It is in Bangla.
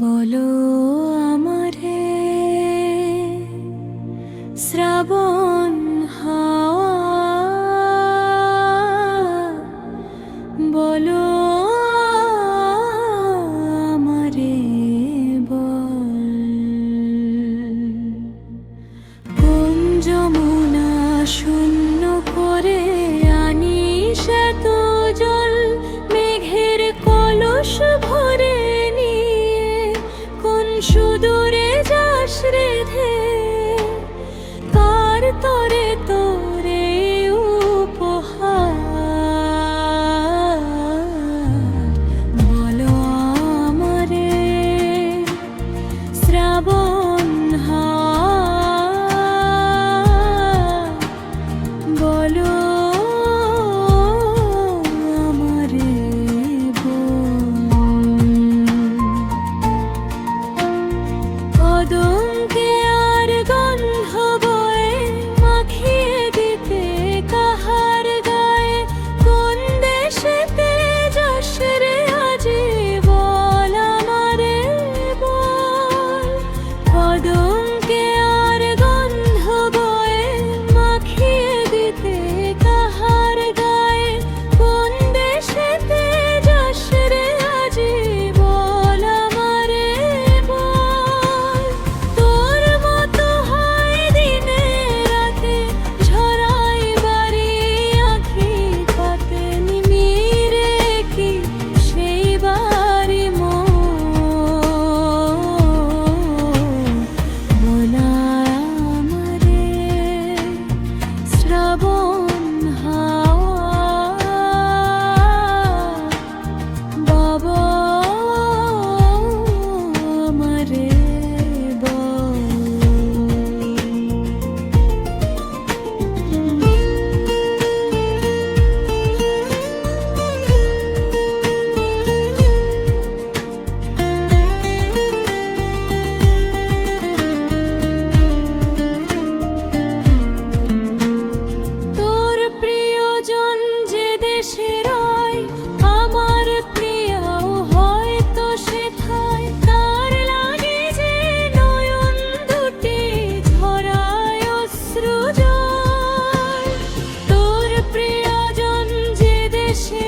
বলো আমারে শ্রাবণ হাওয়া। বলো যমুনা শূন্য করে সুদূরে যাস রেধে কার তরে তোর aduh wishing